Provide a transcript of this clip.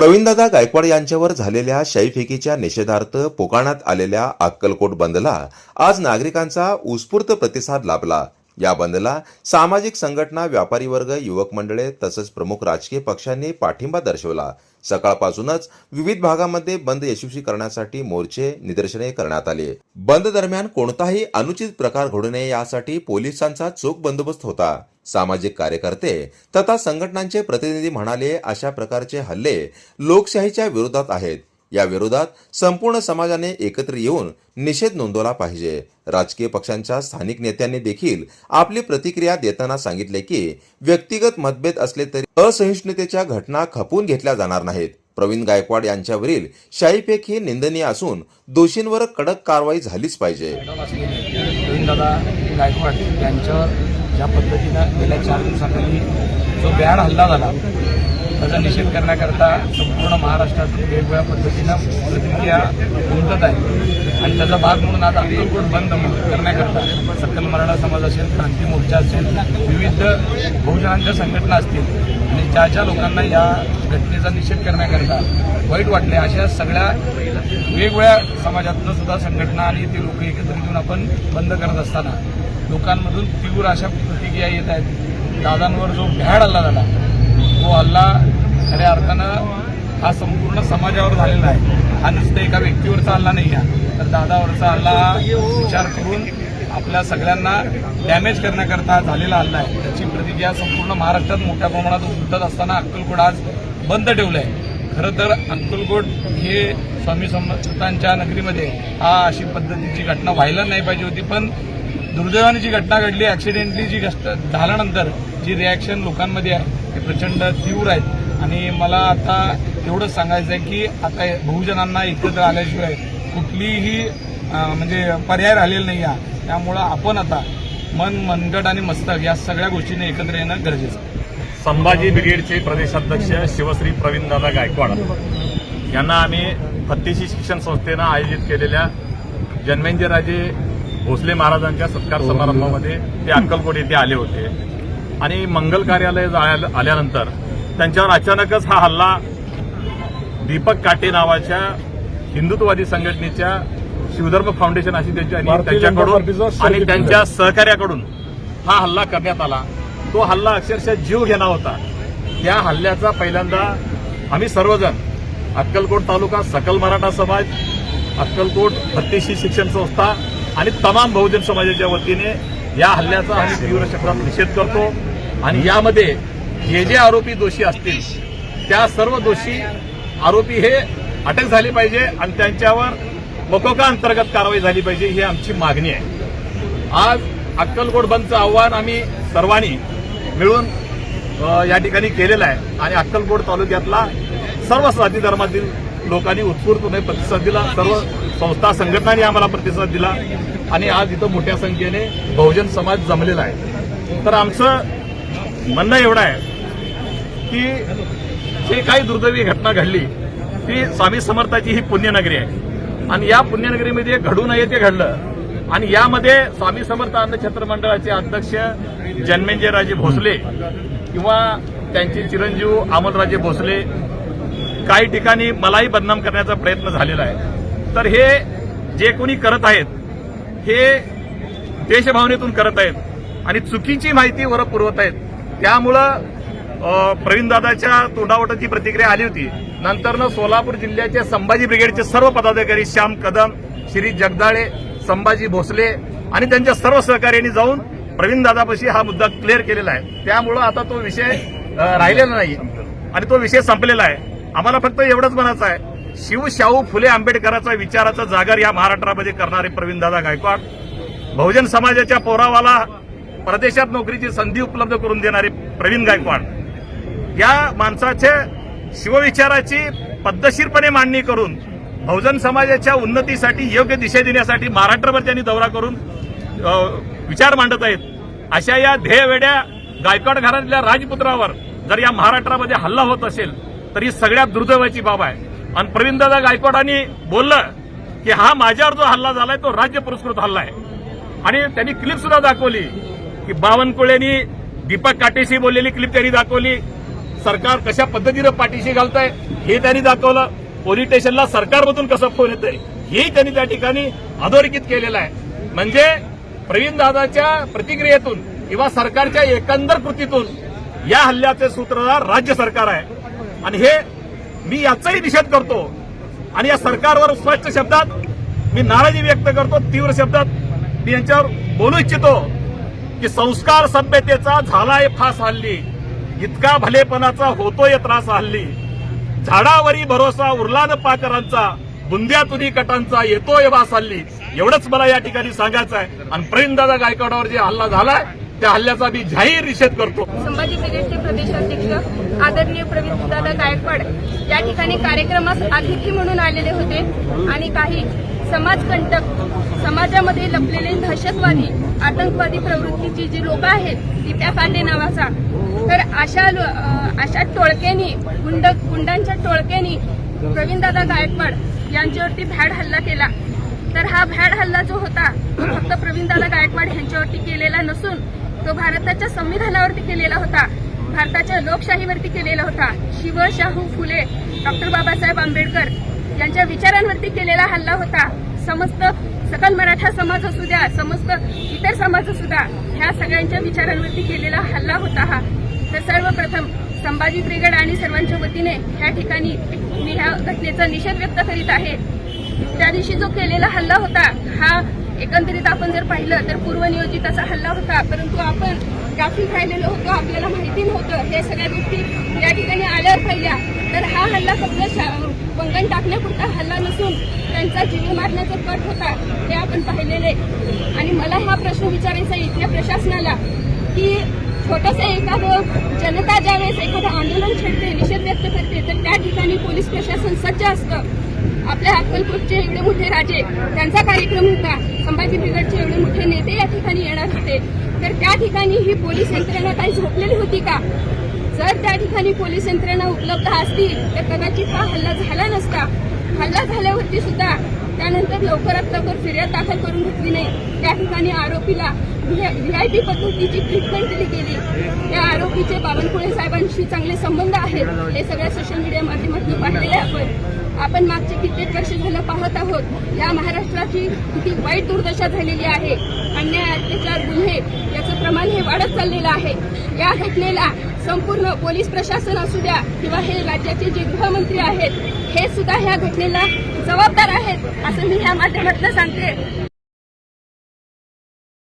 प्रवीणदादा गायकवाड यांच्यावर झालेल्या शाईफेकीच्या निषेधार्थ पुकारण्यात आलेल्या अक्कलकोट बंदला आज नागरिकांचा उत्स्फूर्त प्रतिसाद लाभला. या बंदला सामाजिक संघटना व्यापारी वर्ग युवक मंडळे तसंच प्रमुख राजकीय पक्षांनी पाठिंबा दर्शवला. सकाळपासूनच विविध भागामध्ये बंद यशस्वी करण्यासाठी मोर्चे निदर्शने करण्यात आले. बंद दरम्यान कोणताही अनुचित प्रकार घडू नये यासाठी पोलिसांचा चोख बंदोबस्त होता. सामाजिक कार्यकर्ते तथा संघटनांचे प्रतिनिधी म्हणाले अशा प्रकारचे हल्ले लोकशाहीच्या विरोधात आहेत. या विरोधात संपूर्ण समाजाने एकत्र येऊन निषेध नोंदवला पाहिजे. राजकीय पक्षांच्या स्थानिक नेत्यांनी देखील आपली प्रतिक्रिया देताना सांगितले की व्यक्तिगत मतभेद असले तरी असहिष्णुतेच्या घटना खपवून घेतल्या जाणार नाहीत. प्रवीण गायकवाड यांच्यावरील शाईफेक ही निंदनीय असून दोषींवर कडक कारवाई झालीच पाहिजे. दादा गायकवाड यांच्यावर ज्या पद्धतीनं गेल्या चार दिवसाखाली जो भ्याड हल्ला झाला त्याचा निषेध करण्याकरता संपूर्ण महाराष्ट्रातून वेगवेगळ्या पद्धतीनं प्रतिक्रिया उमटत आहे. आणि त्याचा भाग म्हणून आज अक्कलकोट बंद करण्याकरता सकल मराठा समाज असेल क्रांती मोर्चा असेल विविध बहुजनांच्या संघटना असतील आणि ज्या ज्या लोकांना या घटनेचा निषेध करण्याकरता वाईट वाटले अशा सगळ्या वेगवेगळ्या समाजातनं सुद्धा संघटना आणि ते लोक एकत्रित येऊन आपण बंद करत असताना लोकांमधून तीव्र अशा प्रतिक्रिया येत आहेत. दादांवर जो भ्याड हल्ला झाला तो हल्ला खऱ्या अर्थानं हा संपूर्ण समाजावर झालेला आहे. हा नुसतं एका व्यक्तीवरचा हल्ला नाही आहे. तर दादावरचा हल्ला हा विचार करून आपल्या सगळ्यांना डॅमेज करण्याकरता झालेला हल्ला आहे. त्याची प्रतिक्रिया संपूर्ण महाराष्ट्रात मोठ्या प्रमाणात उमटत असताना अक्कलकोट आज बंद ठेवलं आहे खरं तर अक्कलकोट हे स्वामी समर्थांच्या नगरीमध्ये हा अशी पद्धतीची घटना व्हायला नाही पाहिजे होती पण दुर्दैवाने जी घटना घडली ऍक्सिडेंटली जी झाल्यानंतर जी रिॲक्शन लोकांमध्ये आहे ते प्रचंड तीव्र आहेत. आणि मला आता एवढंच सांगायचं आहे की आता बहुजनांना एकत्र आल्याशिवाय कुठलीही म्हणजे पर्याय राहिलेला नाही आहे. त्यामुळं आपण आता मन मनगट आणि मस्तक या सगळ्या गोष्टीने एकत्र येणं गरजेचं आहे. संभाजी ब्रिगेडचे प्रदेशाध्यक्ष शिवश्री प्रवीणदादा गायकवाड यांना आम्ही फत्तेशी शिक्षण संस्थेनं आयोजित केलेल्या जन्मेंजयराजे भोसले महाराजांच्या सत्कार समारंभामध्ये ते अक्कलकोट येथे आले होते. आणि मंगल कार्यालय आल्यानंतर त्यांच्यावर अचानकच हा हल्ला दीपक काटे नावाच्या हिंदुत्ववादी संघटनेच्या शिवधर्म फाउंडेशन अशी त्यांची आणि त्यांच्याकडून आणि त्यांच्या सहकार्याकडून हा हल्ला करण्यात आला. तो हल्ला अक्षरशः जीव घेणा होता. त्या हल्ल्याचा पहिल्यांदा आम्ही सर्वजण अक्कलकोट तालुका सकल मराठा समाज अक्कलकोट बत्तीशी शिक्षण संस्था आणि तमाम बहुजन समाजाच्या वतीने या हल्ल्याचा आम्ही तीव्र शब्दात निषेध करतो. आणि यामध्ये जे जे आरोपी दोषी असतील त्या सर्व दोषी आरोपी हे अटक झाले पाहिजे आणि त्यांच्यावर मकोका अंतर्गत कारवाई झाली पाहिजे ही आमची मागणी आहे. आज अक्कलकोट बंदचं आव्हान आम्ही सर्वांनी मिळून या ठिकाणी केलेलं आहे. आणि अक्कलकोट तालुक्यातला सर्व जाती धर्मातील लोकांनी उत्स्फूर्तपणे प्रतिसाद दिला. सर्व संस्था संघटनांनी आम्हाला प्रतिसाद दिला आणि आज इथं मोठ्या संख्येने बहुजन समाज जमलेला आहे. तर आमचं म्हणणं एवढं आहे की जे काही दुर्दैवी घटना घडली ती स्वामी समर्थाची ही पुण्यनगरी आहे. आणि या पुण्यनगरीमध्ये घडू नये ते घडलं. आणि यामध्ये स्वामी समर्थ अन्नछत्र मंडळाचे अध्यक्ष जन्मेंजयराजे भोसले किंवा त्यांचे चिरंजीव अमलराजे भोसले काही ठिकाणी मलाही बदनाम करण्याचा प्रयत्न झालेला आहे. तर हे जे कोणी करत आहेत हे देशभावनेतून करत आहेत आणि चुकीची माहिती वर पुरवत आहेत. त्यामुळं प्रवीणदादाच्या तोंडावटाची प्रतिक्रिया आली होती. नंतरनं सोलापूर जिल्ह्याचे संभाजी ब्रिगेडचे सर्व पदाधिकारी श्याम कदम श्री जगदाळे संभाजी भोसले आणि त्यांच्या सर्व सहकार्यांनी जाऊन प्रवीणदादापाशी हा मुद्दा क्लिअर केलेला आहे. त्यामुळं आता तो विषय राहिलेला नाही आणि तो विषय संपलेला आहे. आम्हाला फक्त एवढंच म्हणायचं आहे शिवशाहू फुले आंबेडकराचा विचाराचा जागर या महाराष्ट्रामध्ये करणारे प्रवीणदादा गायकवाड. बहुजन समाजाच्या पोरावाला परदेशात नोकरीची संधी उपलब्ध करून देणारे प्रवीण गायकवाड. या माणसाच्या शिवविचाराची पद्धतशीरपणे मांडणी करून बहुजन समाजाच्या उन्नतीसाठी योग्य दिशा देण्यासाठी महाराष्ट्रभर त्यांनी दौरा करून विचार मांडत आहेत. अशा या ध्येयवेड्या गायकवाड घरातल्या राजपुत्रावर जर या महाराष्ट्रामध्ये हल्ला होत असेल तर ही सगळ्यात दुर्दैवाची बाब आहे. आणि प्रवीणदादा गायकवाडांनी बोललं की हा माझ्यावर जो हल्ला झालाय तो राज्य पुरस्कृत हल्ला आहे. आणि त्यांनी क्लिप सुद्धा दाखवली की बावनकुळेनी दीपक काटेशी बोललेली क्लिप त्यांनी दाखवली. सरकार कशा पद्धतीनं पाठीशी घालतंय हे त्यांनी दाखवलं. पोलीस स्टेशनला सरकारमधून कसं फोन येतंय हे त्यांनी त्या ठिकाणी अधोरेखित केलेलं आहे. म्हणजे प्रवीण दादाच्या प्रतिक्रियेतून किंवा सरकारच्या एकंदर कृतीतून या हल्ल्याचे सूत्रधार राज्य सरकार आहे. आणि हे मी याचाही निषेध करतो. आणि या सरकारवर स्पष्ट शब्दात मी नाराजी व्यक्त करतो तीव्र शब्दात मी यांच्यावर बोलू इच्छितो की संस्कार सभ्यतेचा झालाय फास हल्ली. इतका भलेपणाचा होतोय त्रास हल्ली. झाडावरी भरोसा उरला न पाकरांचा बुंद्यातुनी कटांचा येतोय वास हल्ली. एवढंच मला या ठिकाणी सांगायचं आहे आणि प्रवीणदादा गायकवाडावर जे हल्ला झालाय त्या हल्ल्याचा मी जाहीर निषेध करतो. संभाजी ब्रिगेडचे प्रदेशाध्यक्ष आदरणीय प्रवीणदादा गायकवाड या ठिकाणी कार्यक्रमास अतिथी म्हणून आलेले होते आणि काही समाजकंटक समाजामध्ये लपलेले दहशतवादी आतंकवादी प्रवृत्तीची जी लोक आहेत दिप्या पांडे नावाचा तर अशा अशा टोळक्यांनी गुंड गुंडांच्या टोळक्यांनी प्रवीणदादा गायकवाड यांच्यावरती भॅड हल्ला केला. तर हा भॅड हल्ला जो होता फक्त प्रवीणदादा गायकवाड यांच्यावरती केलेला नसून तो भारताच्या संविधानावरती केलेला होता भारताच्या लोकशाहीवरती केलेला होता शिव शाहू फुले डॉक्टर बाबासाहेब आंबेडकर यांच्या विचारांवरती केलेला हल्ला होता. समस्त सकल मराठा समाज असू द्या समस्त इतर समाज असू द्या ह्या सगळ्यांच्या विचारांवरती केलेला हल्ला होता हा. तर सर्वप्रथम संभाजी ब्रिगेड आणि सर्वांच्या वतीने ह्या ठिकाणी मी ह्या घटनेचा निषेध व्यक्त करीत आहे. त्या दिवशी जो केलेला हल्ला होता हा एकंदरीत आपण जर पाहिलं तर पूर्वनियोजित असा हल्ला होता. परंतु आपण गाफील राहिलेलो होतो आपल्याला माहिती नव्हतं. हे सगळ्या गोष्टी या ठिकाणी आल्यावर पाहिल्या. तर हा हल्ला फक्त पंगण टाकण्यापुरता हल्ला नसून त्यांचा जीव मारण्याचा कट होता हे आपण पाहिलेले आणि मला हा प्रश्न विचारायचा इथल्या प्रशासनाला की छोटंसं एखादं जनता ज्यावेळेस एखादं आंदोलन छेडते निषेध व्यक्त करते तर त्या ठिकाणी पोलीस प्रशासन सज्ज असतं. आपल्या अक्कलकोटचे एवढे मोठे राजे त्यांचा कार्यक्रम होता. संभाजी ब्रिगेडचे एवढे मोठे नेते या ठिकाणी येणार ठिकाणी ही पोलीस यंत्रणा काही झोपलेली होती का? जर त्या ठिकाणी पोलीस यंत्रणा उपलब्ध असतील तर कदाचित हा हल्ला झाला नसता. हल्ला झाल्यावरती सुद्धा त्यानंतर लवकरात लवकर फिर्याद दाखल करून घेतली नाही. त्या ठिकाणी आरोपीला व्ही आय पी पद्धतीची ट्रीटमेंट दिली गेली. त्या आरोपीचे बावनकुळे साहेबांशी चांगले संबंध आहेत. हे सगळ्या सोशल मीडिया माध्यमातून पाहिलेले आपण आपण मागचे कित्येक वर्ष झालं पाहत आहोत. या महाराष्ट्राची किती वाईट दुर्दशा झालेली आहे. अन्याय अत्याचार गुन्हे प्रमाण हे वाढत चाललेलं आहे. या घटनेला संपूर्ण पोलीस प्रशासन असू द्या किंवा हे राज्याचे जे गृहमंत्री आहेत हे सुद्धा ह्या घटनेला जबाबदार आहेत असं मी या माध्यमातून सांगते.